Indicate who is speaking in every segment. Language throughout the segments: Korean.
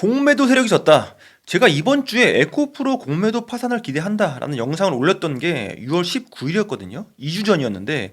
Speaker 1: 공매도 세력이 졌다. 제가 이번 주에 에코프로 공매도 파산을 기대한다라는 영상을 올렸던 게 6월 19일이었거든요. 2주 전이었는데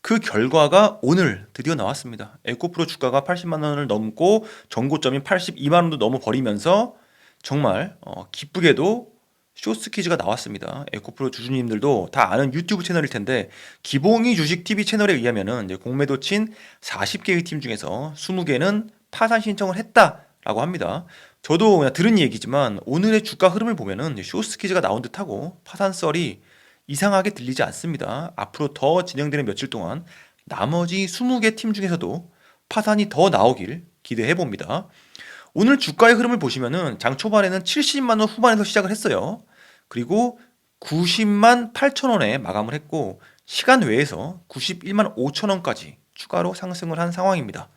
Speaker 1: 그 결과가 오늘 드디어 나왔습니다. 에코프로 주가가 80만 원을 넘고 전고점이 82만 원도 넘어 버리면서 정말 어, 기쁘게도 쇼스키즈가 나왔습니다. 에코프로 주주님들도 다 아는 유튜브 채널일 텐데 기봉이 주식 TV 채널에 의하면은 공매도 친 40개의 팀 중에서 20개는 파산 신청을 했다 라고 합니다. 저도 그냥 들은 얘기지만 오늘의 주가 흐름을 보면은 쇼스키즈가 나온 듯하고 파산 썰이 이상하게 들리지 않습니다. 앞으로 더 진행되는 며칠 동안 나머지 20개 팀 중에서도 파산이 더 나오길 기대해 봅니다. 오늘 주가의 흐름을 보시면은 장 초반에는 70만 원 후반에서 시작을 했어요. 그리고 90만 8천 원에 마감을 했고 시간 외에서 91만 5천 원까지 추가로 상승을 한 상황입니다.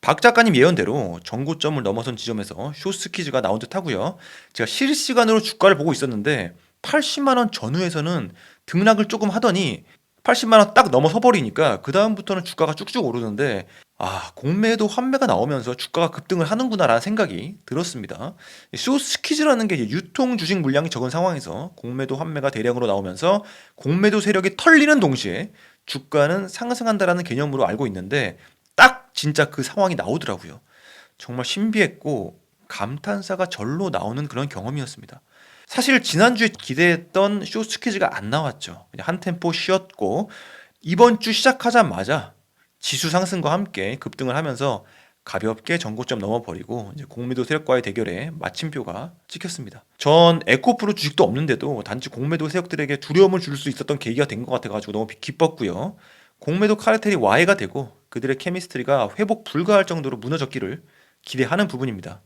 Speaker 1: 박 작가님 예언대로 전고점을 넘어선 지점에서 쇼스키즈가 나온 듯 하고요. 제가 실시간으로 주가를 보고 있었는데 80만 원 전후에서는 등락을 조금 하더니 80만 원 딱 넘어서 버리니까 그 다음부터는 주가가 쭉쭉 오르는데 아 공매도 환매가 나오면서 주가가 급등을 하는구나라는 생각이 들었습니다. 쇼스키즈라는 게 유통 주식 물량이 적은 상황에서 공매도 환매가 대량으로 나오면서 공매도 세력이 털리는 동시에 주가는 상승한다라는 개념으로 알고 있는데 딱 진짜 그 상황이 나오더라고요. 정말 신비했고 감탄사가 절로 나오는 그런 경험이었습니다. 사실 지난주에 기대했던 쇼스키즈가 안 나왔죠. 그냥 한 템포 쉬었고 이번 주 시작하자마자 지수 상승과 함께 급등을 하면서 가볍게 전고점 넘어버리고 이제 공매도 세력과의 대결에 마침표가 찍혔습니다. 전 에코프로 주식도 없는데도 단지 공매도 세력들에게 두려움을 줄 수 있었던 계기가 된 것 같아가지고 너무 기뻤고요. 공매도 카르텔이 와해가 되고 그들의 케미스트리가 회복 불가할 정도로 무너졌기를 기대하는 부분입니다.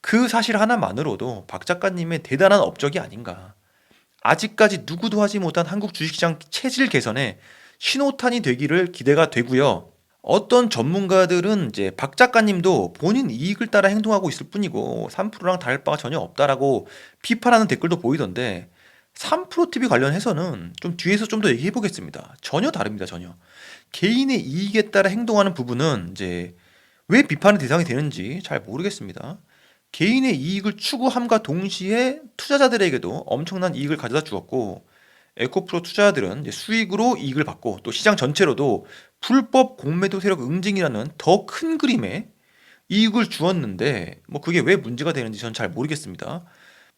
Speaker 1: 그 사실 하나만으로도 박 작가님의 대단한 업적이 아닌가. 아직까지 누구도 하지 못한 한국 주식시장 체질 개선에 신호탄이 되기를 기대가 되고요. 어떤 전문가들은 이제 박 작가님도 본인 이익을 따라 행동하고 있을 뿐이고 3%랑 다를 바가 전혀 없다라고 비판하는 댓글도 보이던데 3% TV 관련해서는 좀 뒤에서 좀 더 얘기해 보겠습니다. 전혀 다릅니다, 전혀. 개인의 이익에 따라 행동하는 부분은 이제 왜 비판의 대상이 되는지 잘 모르겠습니다. 개인의 이익을 추구함과 동시에 투자자들에게도 엄청난 이익을 가져다 주었고 에코프로 투자자들은 수익으로 이익을 받고 또 시장 전체로도 불법 공매도 세력 응징이라는 더 큰 그림에 이익을 주었는데 뭐 그게 왜 문제가 되는지 전 잘 모르겠습니다.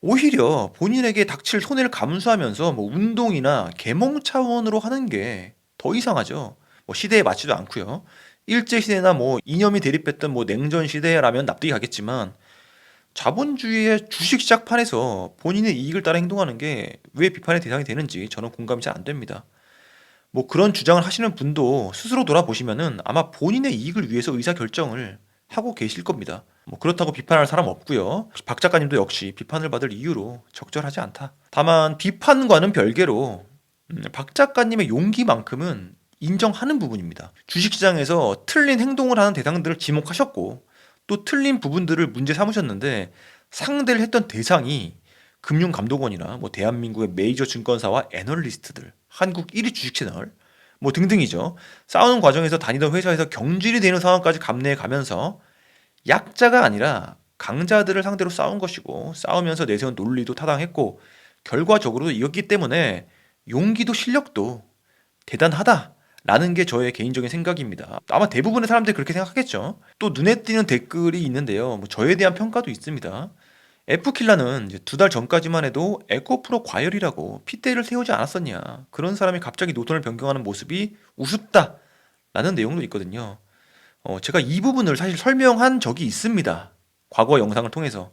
Speaker 1: 오히려 본인에게 닥칠 손해를 감수하면서 뭐 운동이나 계몽 차원으로 하는 게 더 이상하죠. 뭐 시대에 맞지도 않고요. 일제 시대나 뭐 이념이 대립했던 뭐 냉전 시대라면 납득이 가겠지만 자본주의의 주식 시작판에서 본인의 이익을 따라 행동하는 게 왜 비판의 대상이 되는지 저는 공감이 잘 안 됩니다. 뭐 그런 주장을 하시는 분도 스스로 돌아보시면은 아마 본인의 이익을 위해서 의사 결정을 하고 계실 겁니다. 뭐 그렇다고 비판할 사람 없고요. 박 작가님도 역시 비판을 받을 이유로 적절하지 않다. 다만 비판과는 별개로 음, 박 작가님의 용기만큼은 인정하는 부분입니다. 주식시장에서 틀린 행동을 하는 대상들을 지목하셨고 또 틀린 부분들을 문제 삼으셨는데 상대를 했던 대상이 금융감독원이나 뭐 대한민국의 메이저 증권사와 애널리스트들, 한국 1위 주식 채널 뭐 등등이죠. 싸우는 과정에서 다니던 회사에서 경질이 되는 상황까지 감내해 가면서 약자가 아니라 강자들을 상대로 싸운 것이고 싸우면서 내세운 논리도 타당했고 결과적으로 이겼기 때문에 용기도 실력도 대단하다. 라는 게 저의 개인적인 생각입니다. 아마 대부분의 사람들이 그렇게 생각하겠죠. 또 눈에 띄는 댓글이 있는데요. 뭐 저에 대한 평가도 있습니다. F킬라는 두 달 전까지만 해도 에코프로 과열이라고 핏대를 세우지 않았었냐. 그런 사람이 갑자기 노선을 변경하는 모습이 우습다. 라는 내용도 있거든요. 어, 제가 이 부분을 사실 설명한 적이 있습니다. 과거 영상을 통해서.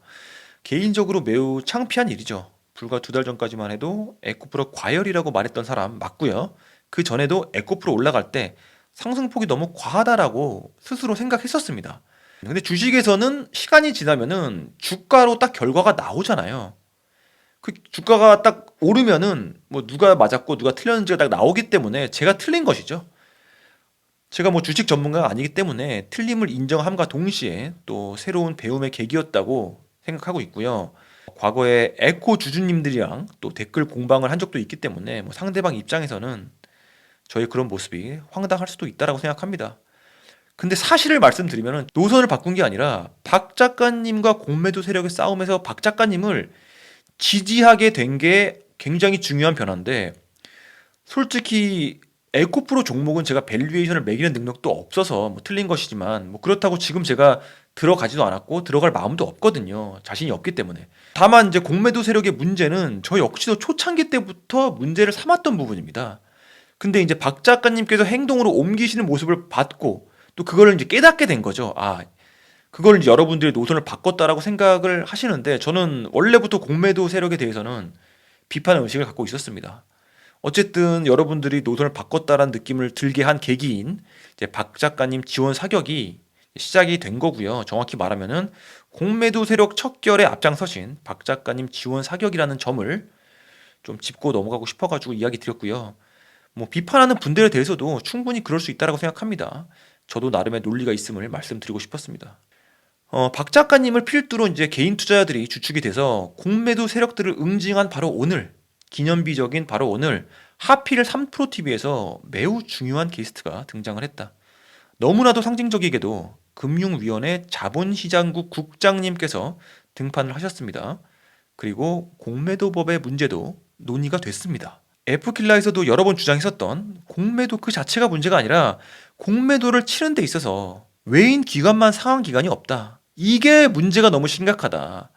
Speaker 1: 개인적으로 매우 창피한 일이죠. 불과 두 달 전까지만 해도 에코프로 과열이라고 말했던 사람 맞고요. 그 전에도 에코프로 올라갈 때 상승폭이 너무 과하다라고 스스로 생각했었습니다. 근데 주식에서는 시간이 지나면은 주가로 딱 결과가 나오잖아요. 그 주가가 딱 오르면은 뭐 누가 맞았고 누가 틀렸는지가 딱 나오기 때문에 제가 틀린 것이죠. 제가 뭐 주식 전문가가 아니기 때문에 틀림을 인정함과 동시에 또 새로운 배움의 계기였다고 생각하고 있고요. 과거에 에코 주주님들이랑 또 댓글 공방을 한 적도 있기 때문에 뭐 상대방 입장에서는 저희 그런 모습이 황당할 수도 있다라고 생각합니다. 근데 사실을 말씀드리면 노선을 바꾼 게 아니라 박 작가님과 공매도 세력의 싸움에서 박 작가님을 지지하게 된 게 굉장히 중요한 변화인데 솔직히 에코프로 종목은 제가 밸류에이션을 매기는 능력도 없어서 뭐 틀린 것이지만 뭐 그렇다고 지금 제가 들어가지도 않았고 들어갈 마음도 없거든요. 자신이 없기 때문에. 다만 이제 공매도 세력의 문제는 저 역시도 초창기 때부터 문제를 삼았던 부분입니다. 근데 이제 박 작가님께서 행동으로 옮기시는 모습을 봤고 또 그거를 이제 깨닫게 된 거죠. 아, 그걸 이제 여러분들이 노선을 바꿨다라고 생각을 하시는데 저는 원래부터 공매도 세력에 대해서는 비판 의식을 갖고 있었습니다. 어쨌든 여러분들이 노선을 바꿨다라는 느낌을 들게 한 계기인 이제 박 작가님 지원 사격이 시작이 된 거고요. 정확히 말하면은 공매도 세력 척결에 앞장서신 박 작가님 지원 사격이라는 점을 좀 짚고 넘어가고 싶어가지고 이야기 드렸고요. 뭐 비판하는 분들에 대해서도 충분히 그럴 수 있다라고 생각합니다. 저도 나름의 논리가 있음을 말씀드리고 싶었습니다. 어, 박 작가님을 필두로 이제 개인 투자자들이 주축이 돼서 공매도 세력들을 응징한 바로 오늘 기념비적인 바로 오늘 하필 3프로TV에서 매우 중요한 게스트가 등장을 했다. 너무나도 상징적이게도 금융위원회 자본시장국 국장님께서 등판을 하셨습니다. 그리고 공매도법의 문제도 논의가 됐습니다. F킬라에서도 여러 번 주장했었던 공매도 그 자체가 문제가 아니라 공매도를 치는 데 있어서 외인 기관만 상환 기간이 없다. 이게 문제가 너무 심각하다.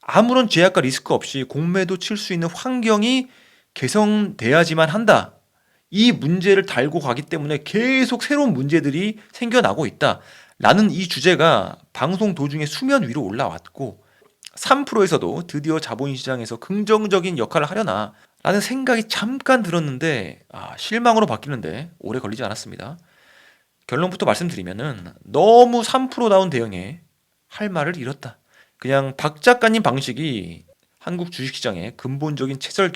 Speaker 1: 아무런 제약과 리스크 없이 공매도 칠 수 있는 환경이 개성돼야지만 한다. 이 문제를 달고 가기 때문에 계속 새로운 문제들이 생겨나고 있다. 라는 이 주제가 방송 도중에 수면 위로 올라왔고 3프로에서도 드디어 자본 시장에서 긍정적인 역할을 하려나 라는 생각이 잠깐 들었는데 아, 실망으로 바뀌는데 오래 걸리지 않았습니다. 결론부터 말씀드리면은 너무 3%다운 대응에 할 말을 잃었다. 그냥 박 작가님 방식이 한국 주식시장의 근본적인 체질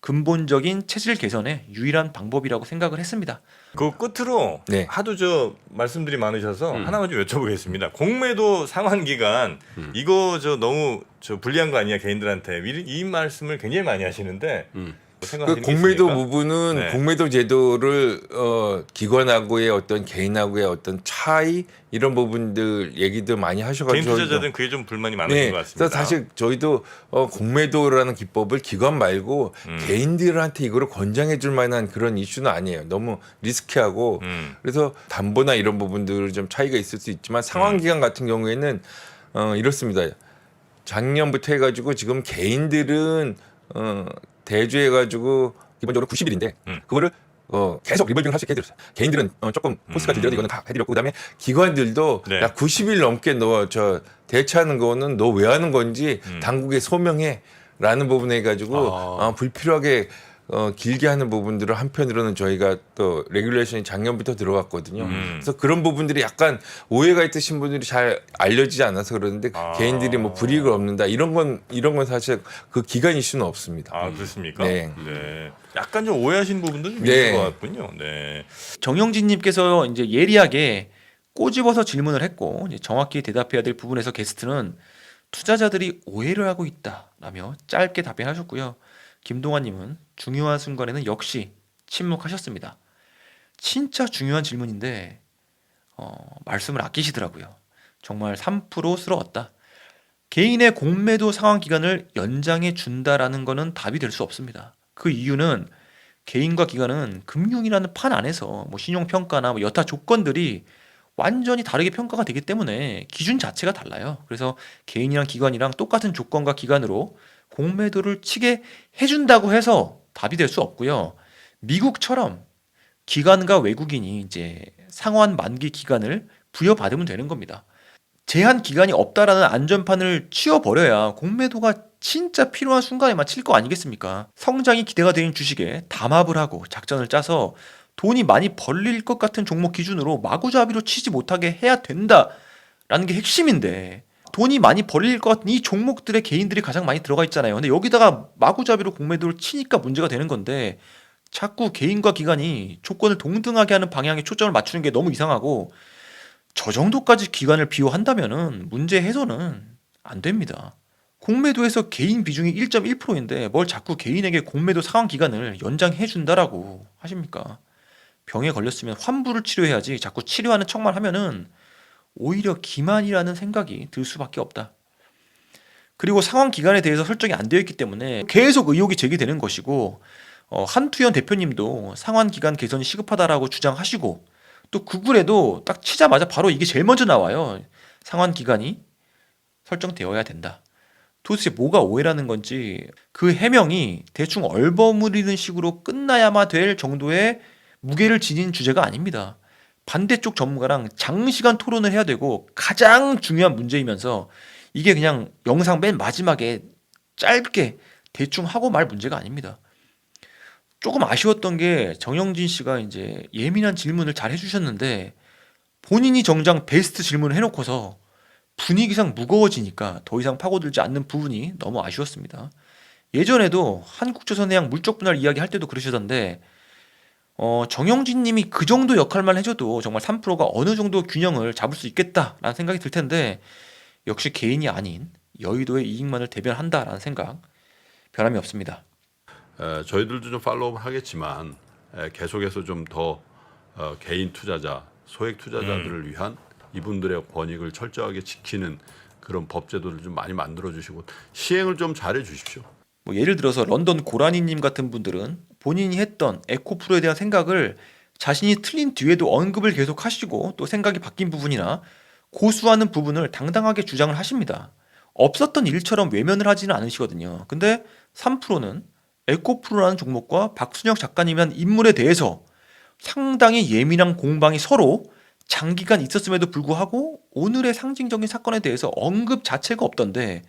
Speaker 1: 근본적인 체질 개선의 유일한 방법이라고 생각을 했습니다.
Speaker 2: 그 끝으로
Speaker 3: 네.
Speaker 2: 하도 저 말씀들이 많으셔서
Speaker 3: 음.
Speaker 2: 하나만 좀 여쭤보겠습니다. 공매도 상환 기간
Speaker 3: 음.
Speaker 2: 이거 저 너무 저 불리한 거 아니야 개인들한테 이, 이 말씀을 굉장히 많이 하시는데
Speaker 3: 음. 뭐그
Speaker 2: 생각하시는 게
Speaker 3: 공매도? 부분은
Speaker 2: 네.
Speaker 3: 공매도 제도를 어, 기관하고의 어떤 개인하고의 어떤 차이 이런 부분들 얘기도 많이
Speaker 2: 개인
Speaker 3: 하셔가지고
Speaker 2: 투자자들은 그게 좀 불만이 많으신
Speaker 3: 네,
Speaker 2: 것 같습니다.
Speaker 3: 그래서 사실 저희도 어, 공매도라는 기법을 기관 말고
Speaker 2: 음.
Speaker 3: 개인들한테 이거를 권장해 줄 만한 그런 이슈는 아니에요. 너무 리스키하고
Speaker 2: 음.
Speaker 3: 그래서 담보나 이런 부분들 좀 차이가 있을 수 있지만 상환
Speaker 2: 음.
Speaker 3: 기간 같은 경우에는 어, 이렇습니다. 작년부터 해가지고 지금 개인들은 어, 대주해가지고 기본적으로 90일인데
Speaker 2: 음.
Speaker 3: 그거를 어, 계속 리볼빙 할 수 있게 해드렸어요. 개인들은 어, 조금 코스가
Speaker 2: 음.
Speaker 3: 들더라도 이거는 다 해드렸고 그다음에 기관들도
Speaker 2: 네.
Speaker 3: 야 90일 넘게 너 저 대체하는 거는 너 왜 하는 건지
Speaker 2: 음.
Speaker 3: 당국에 소명해라는 부분에 가지고
Speaker 2: 아.
Speaker 3: 어, 불필요하게 어, 길게 하는 부분들을 한편으로는 저희가 또 레귤레이션이 작년부터 들어갔거든요.
Speaker 2: 음.
Speaker 3: 그래서 그런 부분들이 약간 오해가 있으신 분들이 잘 알려지지 않아서 그러는데
Speaker 2: 아.
Speaker 3: 개인들이 뭐 불이익을 얻는다 이런 건 이런 건 사실 그 기간 이슈는 없습니다.
Speaker 2: 아 그렇습니까?
Speaker 3: 네.
Speaker 2: 네. 약간 좀 오해하신 부분도 좀
Speaker 3: 네.
Speaker 2: 있는 것 같군요. 네.
Speaker 1: 정영진님께서 이제 예리하게 꼬집어서 질문을 했고 이제 정확히 대답해야 될 부분에서 게스트는 투자자들이 오해를 하고 있다라며 짧게 답변하셨고요. 김동환님은 중요한 순간에는 역시 침묵하셨습니다. 진짜 중요한 질문인데 어, 말씀을 아끼시더라고요. 정말 3%스러웠다. 개인의 공매도 상환 기간을 연장해 준다라는 것은 답이 될 수 없습니다. 그 이유는 개인과 기관은 금융이라는 판 안에서 뭐 신용 평가나 뭐 여타 조건들이 완전히 다르게 평가가 되기 때문에 기준 자체가 달라요. 그래서 개인이랑 기관이랑 똑같은 조건과 기간으로 공매도를 치게 해준다고 해서 답이 될 수 없고요. 미국처럼 기관과 외국인이 이제 상환 만기 기간을 부여받으면 되는 겁니다. 제한 기간이 없다라는 안전판을 치워버려야 공매도가 진짜 필요한 순간에만 칠 거 아니겠습니까? 성장이 기대가 되는 주식에 담합을 하고 작전을 짜서 돈이 많이 벌릴 것 같은 종목 기준으로 마구잡이로 치지 못하게 해야 된다라는 게 핵심인데 돈이 많이 벌릴 것 같은 이 종목들의 개인들이 가장 많이 들어가 있잖아요. 근데 여기다가 마구잡이로 공매도를 치니까 문제가 되는 건데 자꾸 개인과 기관이 조건을 동등하게 하는 방향에 초점을 맞추는 게 너무 이상하고 저 정도까지 기간을 비호한다면은 문제 해소는 안 됩니다. 공매도에서 개인 비중이 1.1%인데 뭘 자꾸 개인에게 공매도 상환 기간을 연장해 준다라고 하십니까? 병에 걸렸으면 환부를 치료해야지 자꾸 치료하는 척만 하면은 오히려 기만이라는 생각이 들 수밖에 없다. 그리고 상환 기간에 대해서 설정이 안 되어 있기 때문에 계속 의혹이 제기되는 것이고 어, 한투현 대표님도 상환 기간 개선이 시급하다라고 주장하시고 또 구글에도 딱 치자마자 바로 이게 제일 먼저 나와요. 상환 기간이 설정되어야 된다. 도대체 뭐가 오해라는 건지 그 해명이 대충 얼버무리는 식으로 끝나야만 될 정도의 무게를 지닌 주제가 아닙니다. 반대쪽 전문가랑 장시간 토론을 해야 되고 가장 중요한 문제이면서 이게 그냥 영상 맨 마지막에 짧게 대충 하고 말 문제가 아닙니다. 조금 아쉬웠던 게 정영진 씨가 이제 예민한 질문을 잘 해주셨는데 본인이 정작 베스트 질문을 해놓고서 분위기상 무거워지니까 더 이상 파고들지 않는 부분이 너무 아쉬웠습니다. 예전에도 한국조선해양 물적 분할 이야기 할 때도 그러시던데 어, 정영진 님이 그 정도 역할만 해줘도 정말 3%가 어느 정도 균형을 잡을 수 있겠다라는 생각이 들 텐데 역시 개인이 아닌 여의도의 이익만을 대변한다라는 생각 변함이 없습니다.
Speaker 4: 에, 저희들도 좀 팔로우를 하겠지만 에, 계속해서 좀더 어, 개인 투자자, 소액 투자자들을 위한 이분들의 권익을 철저하게 지키는 그런 법 제도를 좀 많이 만들어 주시고 시행을 좀 잘해 주십시오.
Speaker 1: 뭐 예를 들어서 런던 고라니님 같은 분들은 본인이 했던 에코프로에 대한 생각을 자신이 틀린 뒤에도 언급을 계속 하시고 또 생각이 바뀐 부분이나 고수하는 부분을 당당하게 주장을 하십니다. 없었던 일처럼 외면을 하지는 않으시거든요. 근데 3%는 에코프로라는 종목과 박순혁 작가님이란 인물에 대해서 상당히 예민한 공방이 서로 장기간 있었음에도 불구하고 오늘의 상징적인 사건에 대해서 언급 자체가 없던데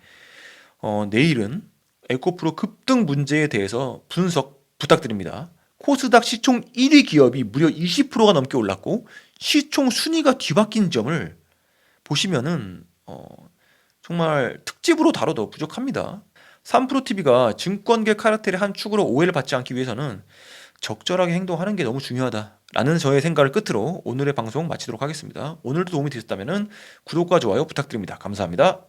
Speaker 1: 어, 내일은 에코프로 급등 문제에 대해서 분석 부탁드립니다. 코스닥 시총 1위 기업이 무려 20%가 넘게 올랐고 시총 순위가 뒤바뀐 점을 보시면은 어, 정말 특집으로 다뤄도 부족합니다. 3프로TV가 증권계 카르텔의 한 축으로 오해를 받지 않기 위해서는 적절하게 행동하는 게 너무 중요하다라는 저의 생각을 끝으로 오늘의 방송 마치도록 하겠습니다. 오늘도 도움이 되셨다면 구독과 좋아요 부탁드립니다. 감사합니다.